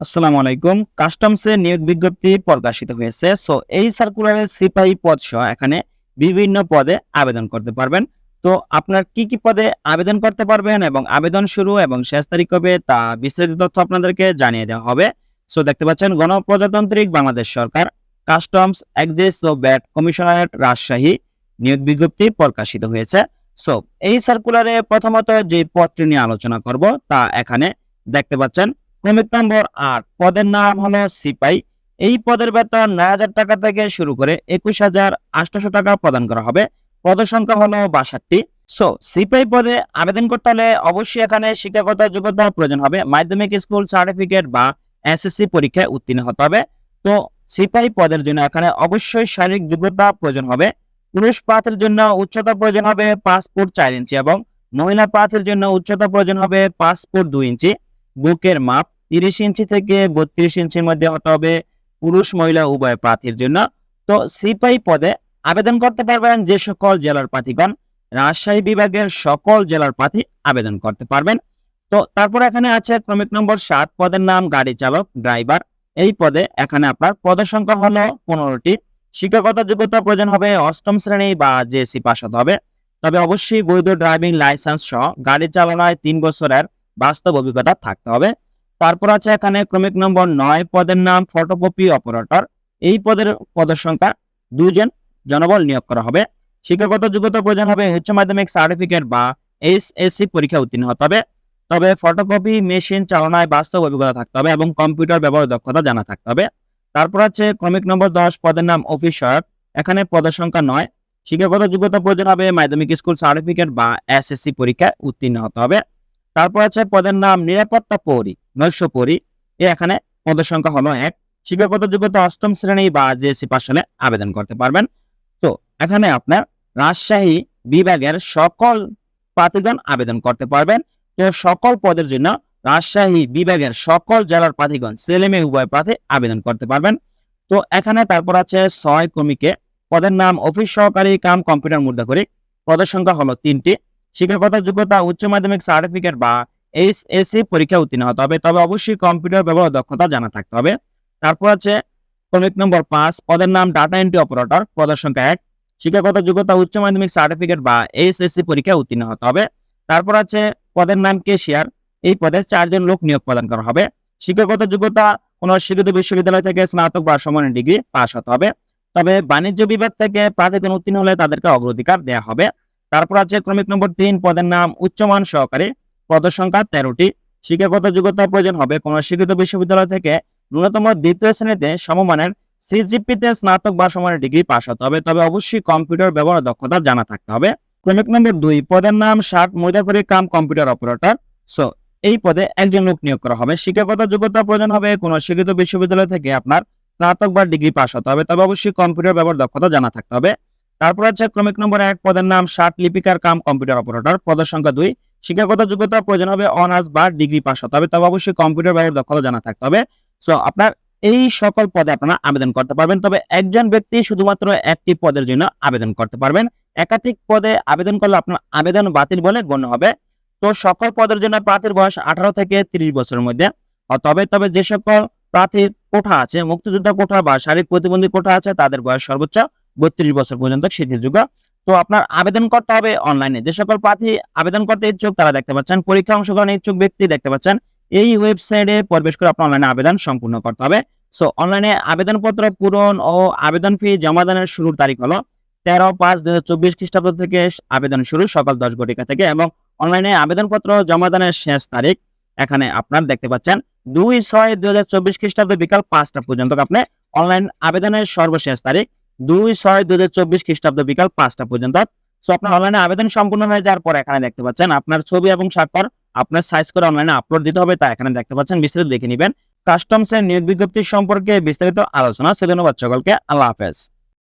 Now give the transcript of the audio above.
আসসালামু আলাইকুম। কাস্টমসে নিয়োগ বিজ্ঞপ্তি প্রকাশিত হয়েছে। সো এই সার্কুলারে সিপাহী পদ সহ এখানে বিভিন্ন পদে আবেদন করতে পারবেন। তো আপনার কি কি পদে আবেদন করতে পারবেন এবং আবেদন শুরু এবং শেষ তারিখ কবে তা বিস্তারিত তথ্য আপনাদেরকে জানিয়ে দেওয়া হবে। সো দেখতে পাচ্ছেন, গণপ্রজাতান্ত্রিক বাংলাদেশ সরকার, কাস্টমস, এক্সিস ও ব্যাট কমিশনারেট রাজশাহী নিয়োগ বিজ্ঞপ্তি প্রকাশিত হয়েছে। সো এই সার্কুলারে প্রথমত যে পদটি নিয়ে আলোচনা করব তা এখানে দেখতে পাচ্ছেন ক্রমিক নম্বর আট। পদের নাম হলো সিপাই। এই পদের বেতন নয় হাজার টাকা থেকে শুরু করে একুশ হাজার আটশো টাকা প্রদান করা হবে। পদ সংখ্যা হলো বাষট্টি। সো সিপাই পদে আবেদন করতে হলে অবশ্যই এখানে শিক্ষাগত যোগ্যতা প্রয়োজন হবে। মাধ্যমিক স্কুল সার্টিফিকেট বা এসএসসি পরীক্ষায় উত্তীর্ণ হতে হবে। তো সিপাহী পদের জন্য এখানে অবশ্যই শারীরিক যোগ্যতা প্রয়োজন হবে। পুরুষ প্রার্থীর জন্য উচ্চতা প্রয়োজন হবে পাঁচ ফুট চার ইঞ্চি এবং মহিলা প্রার্থীর জন্য উচ্চতা প্রয়োজন হবে পাঁচ ফুট দুই ইঞ্চি। বুকের মাপ তিরিশ ইঞ্চি থেকে বত্রিশ ইঞ্চির মধ্যে হতে হবে পুরুষ, মহিলা, উভয় প্রার্থীর জন্য। তো সিপাহী পদে আবেদন করতে পারবেন যে সকল জেলার প্রার্থীগণ, রাজশাহী বিভাগের সকল জেলার প্রার্থী আবেদন করতে পারবেন। তো তারপর এখানে আছে ক্রমিক নম্বর সাত পদের নাম, গাড়ি চালক, ড্রাইভার। এই পদে এখানে আপনার পদের সংখ্যা হলো পনেরোটি। শিক্ষাগত যোগ্যতা প্রয়োজন হবে অষ্টম শ্রেণি বা জেএসসি পাস হতে হবে। তবে অবশ্যই বৈধ ড্রাইভিং লাইসেন্স সহ গাড়ি চালানোয় তিন বছরের বাস্তব অভিজ্ঞতা থাকতে হবে। তারপর আছে এখানে ক্রমিক নম্বর নয়, পদের নাম ফটোকপি অপারেটর এই পদের পদের সংখ্যা দুজন জনবল নিয়োগ করা হবে। শিক্ষাগত যোগ্যতা প্রয়োজন হবে উচ্চ মাধ্যমিক সার্টিফিকেট বা এইচএসসি পরীক্ষা উত্তীর্ণ হতে হবে। তবে ফটোকপি মেশিন চালনায় বাস্তব অভিজ্ঞতা থাকতে হবে এবং কম্পিউটার ব্যবহার দক্ষতা জানা থাকতে হবে। তারপর আছে ক্রমিক নম্বর দশ, পদের নাম অফিস এখানে পদের সংখ্যা নয়। শিক্ষাগত যোগ্যতা প্রয়োজন হবে মাধ্যমিক স্কুল সার্টিফিকেট বা এসএসসি পরীক্ষায় উত্তীর্ণ হতে হবে। তারপর আছে পদের নাম নিরাপত্তা পৌরী। নৈশ পৌরী। এ এখানে পদের সংখ্যা হলো এক। শিক্ষাগত যোগ্যতা অষ্টম শ্রেণি বা জেএসসি পাস আবেদন করতে পারবেন। তো এখানে আপনার রাজশাহী বিভাগের সকল প্রার্থীগণ আবেদন করতে পারবেন। তো সকল পদের জন্য রাজশাহী বিভাগের সকল জেলার প্রার্থীগণ ছেলে মেয়ে উভয় প্রার্থী আবেদন করতে পারবেন। তো এখানে তারপর আছে ছয় কর্মীকে পদের নাম অফিস সহকারী কাম কম্পিউটার মুদ্রাকরিক পদের সংখ্যা হলো তিনটি। শিক্ষাগত যোগ্যতা উচ্চ মাধ্যমিক সার্টিফিকেট বা এইচএসসি পরীক্ষা উত্তীর্ণ হতে হবে। তবে অবশ্যই কম্পিউটার ব্যবহার দক্ষতা জানা থাকতে হবে। তারপর আছে ক্রমিক নম্বর পাঁচ, পদের নাম ডাটা এন্ট্রি অপারেটর পদের সংখ্যা এক, শিক্ষাগত যোগ্যতা, উচ্চ মাধ্যমিক সার্টিফিকেট বা এইচএসসি পরীক্ষা উত্তীর্ণ হতে হবে। তারপর আছে পদের নাম কেশিয়ার, এই পদে চারজন লোক নিয়োগ প্রদান করা হবে। শিক্ষাগত যোগ্যতা কোন স্বীকৃত বিশ্ববিদ্যালয় থেকে স্নাতক বা সমানের ডিগ্রি পাস হতে হবে। তবে বাণিজ্য বিভাগ থেকে প্রার্থীগণ উত্তীর্ণ হলে তাদেরকে অগ্রাধিকার দেওয়া হবে। তারপর আছে ক্রমিক নম্বর তিন, পদের নাম উচ্চমান সহকারী পদের সংখ্যা তেরোটি। শিক্ষাগত যোগ্যতা প্রয়োজন হবে কোন স্বীকৃত বিশ্ববিদ্যালয় থেকে ন্যূনতম দ্বিতীয় শ্রেণীতে সমমানের সিজিপিতে স্নাতক বা সমানের ডিগ্রি পাস হতে হবে। তবে অবশ্যই কম্পিউটার ব্যবহার দক্ষতা জানা থাকতে হবে। ক্রমিক নম্বর দুই, পদের নাম ষাট ময়দাকরি কাম কম্পিউটার অপারেটর। সো, এই পদে একজন লোক নিয়োগ করা হবে। শিক্ষাগত যোগ্যতা প্রয়োজন হবে কোন স্বীকৃত বিশ্ববিদ্যালয় থেকে আপনার স্নাতক বা ডিগ্রি পাস হতে হবে। তবে অবশ্যই কম্পিউটার ব্যবহার দক্ষতা জানা থাকতে হবে। তারপর আছে ক্রমিক নম্বর এক, পদের নাম ষাট লিপিকার কাম কম্পিউটার অপারেটর। পদের সংখ্যা দুই শিক্ষাগত যোগ্যতা প্রয়োজন হবে অনার্স বা ডিগ্রি পাস হতে হবে তবে অবশ্যই কম্পিউটার ব্যবহার দক্ষতা জানা থাকতে হবে। সো আপনার এই সকল পদে আপনারা আবেদন করতে পারবেন। তবে একজন ব্যক্তি শুধুমাত্র একটি পদের জন্য আবেদন করতে পারবেন। একাধিক পদে আবেদন করলে আপনার আবেদন বাতিল বলে গণ্য হবে। তো, সকল পদের জন্য প্রার্থীর বয়স আঠারো থেকে তিরিশ বছরের মধ্যে। তবে তবে যে সকল প্রার্থীর কোঠা আছে, মুক্তিযোদ্ধা কোঠা বা শারীরিক প্রতিবন্ধী কোঠা আছে, তাদের বয়স সর্বোচ্চ বত্রিশ বছর পর্যন্ত শিথিলযোগ্য তো আপনার আবেদন করতে হবে অনলাইনে যে সকল প্রার্থী আবেদন করতে ইচ্ছুক, তারা দেখতে পাচ্ছেন, পরীক্ষা অংশগ্রহণ ইচ্ছুক ব্যক্তি দেখতে পাচ্ছেন, এই ওয়েবসাইটে প্রবেশ করে আপনার অনলাইনে আবেদন সম্পূর্ণ করতে হবে। সো অনলাইনে আবেদনপত্র পূরণ ও আবেদন ফি জমা দানের শুরুর তারিখ হলো তেরো পাঁচ দুই হাজার চব্বিশ খ্রিস্টাব্দ থেকে আবেদন শুরু সকাল দশ ঘটিকা থেকে এবং অনলাইনে আবেদনপত্র জমা দানের শেষ তারিখ এখানে আপনার দেখতে পাচ্ছেন, দুই ছয় দুই হাজার চব্বিশ খ্রিস্টাব্দ বিকাল পাঁচটা পর্যন্ত আপনি অনলাইন আবেদনের সর্বশেষ তারিখ দুই ছয় দুই হাজার চব্বিশ খ্রিস্টাব্দ বিকাল পাঁচটা পর্যন্ত। সো আপনার অনলাইনে আবেদন সম্পূর্ণ হয়ে যাওয়ার পর এখানে দেখতে পাচ্ছেন, আপনার ছবি এবং স্বাক্ষর, আপনার সাইজ করে অনলাইনে আপলোড দিতে হবে, তা এখানে দেখতে পাচ্ছেন, বিস্তারিত দেখে নেবেন। কাস্টমস এর নিয়োগ বিজ্ঞপ্তি সম্পর্কে বিস্তারিত আলোচনা। সেজন্য সকলকে, আল্লাহ হাফেজ।